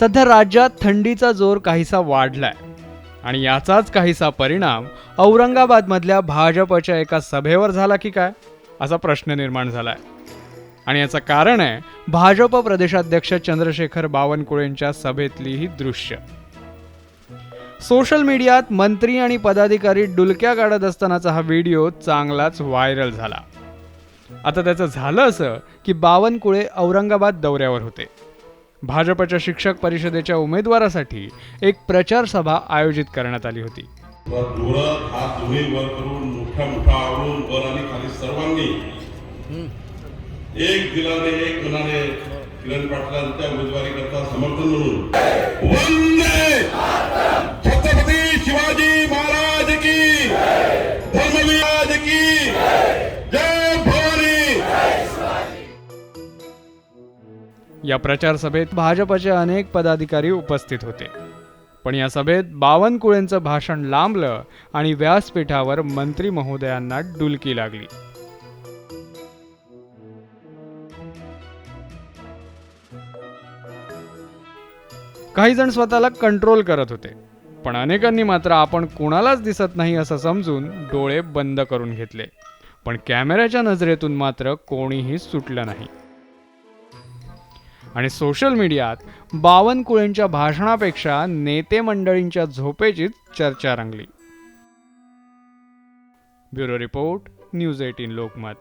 सध्या राज्यात थंडीचा जोर काहीसा वाढलाय. आणि याचाच काहीसा परिणाम औरंगाबादमधल्या भाजपच्या एका सभेवर झाला की काय? असा प्रश्न निर्माण झालाय. आणि याचं कारण आहे भाजप प्रदेशाध्यक्ष चंद्रशेखर बावनकुळेंच्या सभेतली ही दृश्य. सोशल मीडियात मंत्री आणि पदाधिकारी डुलक्या काढत असतानाचा हा व्हिडिओ चांगलाच व्हायरल झाला. आता त्याचं झालं असं की बावनकुळे औरंगाबाद दौऱ्यावर होते. भाजपच्या शिक्षक परिषदेच्या उमेदवारासाठी एक प्रचार सभा आयोजित करण्यात आली होती. हात दोन्ही वर करून मोठ्या मोठा आवरून वर आणि खाली सर्वांनी. एक दिलाने एक मनाने किरण पाटलांच्या उमेदवारी करता समर्थन म्हणून. छत्रपती शिवाजी महाराज की. धर्मवीराज की. या प्रचार सभेत भाजपचे अनेक पदाधिकारी उपस्थित होते. पण या सभेत बावनकुळेंचं भाषण लांबलं आणि व्यासपीठावर मंत्री महोदयांना डुलकी लागली. काही जण स्वतःला कंट्रोल करत होते पण अनेकांनी मात्र आपण कुणालाच दिसत नाही असं समजून डोळे बंद करून घेतले. पण कॅमेऱ्याच्या नजरेतून मात्र कोणीही सुटलं नाही. आणि सोशल मीडियात बावनकुळेंच्या भाषणापेक्षा नेते मंडळींच्या झोपेचीच चर्चा रंगली. Bureau report news eighteen Lokmat.